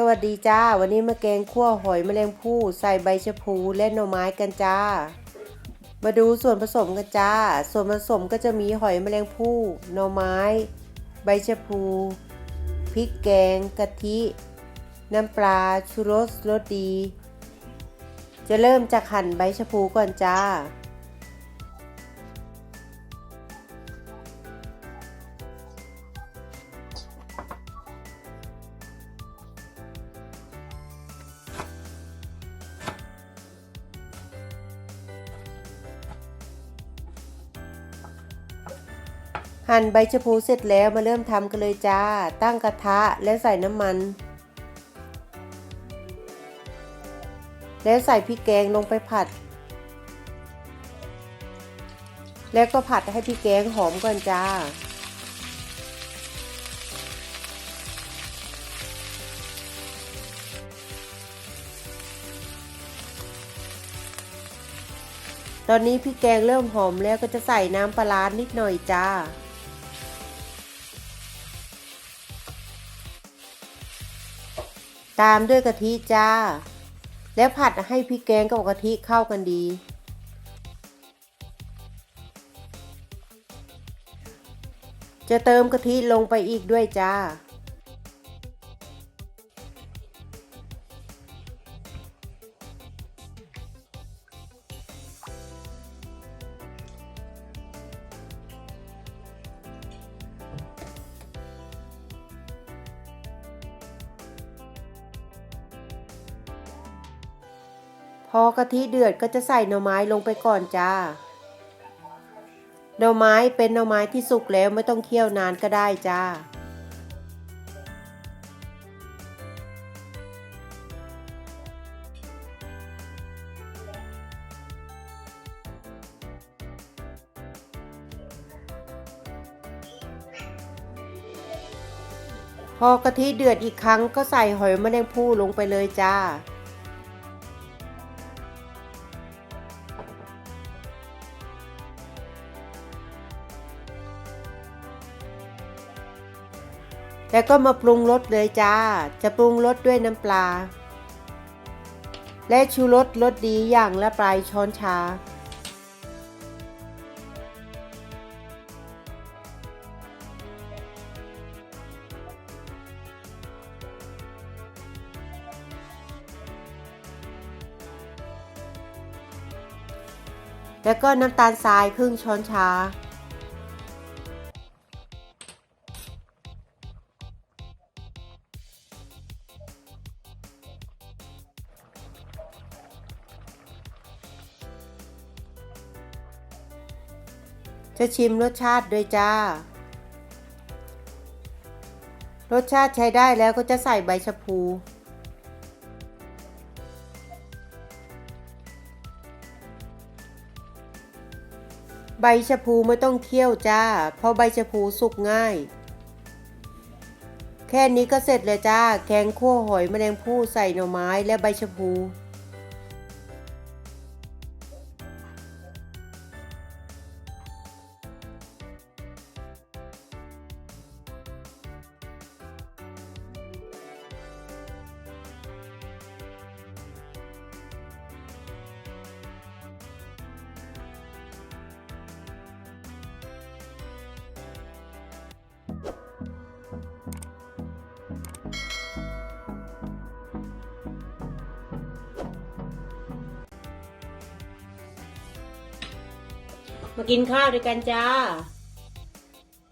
สวัสดีจ้า วันนี้มาแกงคั่วหอยแมลงภู่ใส่ใบชะพูและหน่อไม้กันจ้า มาดูส่วนผสมกันจ้า ส่วนผสมก็จะมีหอยแมลงภู่หน่อไม้ ใบชะพูพริกแกงกะทิ น้ำปลาชูรสรสดี จะเริ่มจากหั่นใบชะพูก่อนจ้า หั่นใบชะพูเสร็จแล้วมาเริ่มทำกันเลยจ้า ตั้งกระทะและใส่น้ำมัน แล้วใส่พริกแกงลงไปผัด แล้วก็ผัดให้พริกแกงหอมก่อนจ้า ตอนนี้พริกแกงเริ่มหอมแล้วก็จะใส่น้ำปลาร้านิดหน่อยจ้า ตามด้วยกะทิจ้า แล้วผัดให้พริกแกงกับกะทิเข้ากันดี จะเติมกะทิลงไปอีกด้วยจ้า พอกะทิเดือดก็จะใส่หน่อไม้ลงไปก่อนจ้า หน่อไม้เป็นหน่อไม้ที่สุกแล้วไม่ต้องเคี่ยวนานก็ได้จ้า พอกะทิเดือดอีกครั้งก็ใส่หอยแมลงภู่ลงไปเลยจ้า แล้วก็มาปรุงรสเลยจ้า จะปรุงรสด้วยน้ำปลา และชูรสรสดีอย่างละปลายช้อนชา แล้วก็น้ำตาลทรายครึ่งช้อนชา จะชิมรสชาติด้วยจ้า รสชาติใช้ได้แล้วก็จะใส่ใบชะพู ใบชะพูไม่ต้องเคี่ยวจ้า เพราะใบชะพูสุกง่าย แค่นี้ก็เสร็จเลยจ้า แกงคั่วหอยแมลงภู่ใส่หน่อไม้และใบชะพู มากินข้าวด้วยกันจ้า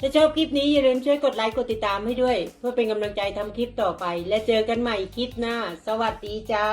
ถ้าชอบคลิปนี้อย่าลืมช่วยกดไลค์กดติดตามให้ด้วย เพื่อเป็นกำลังใจทำคลิปต่อไป และเจอกันใหม่คลิปหน้า สวัสดีจ้า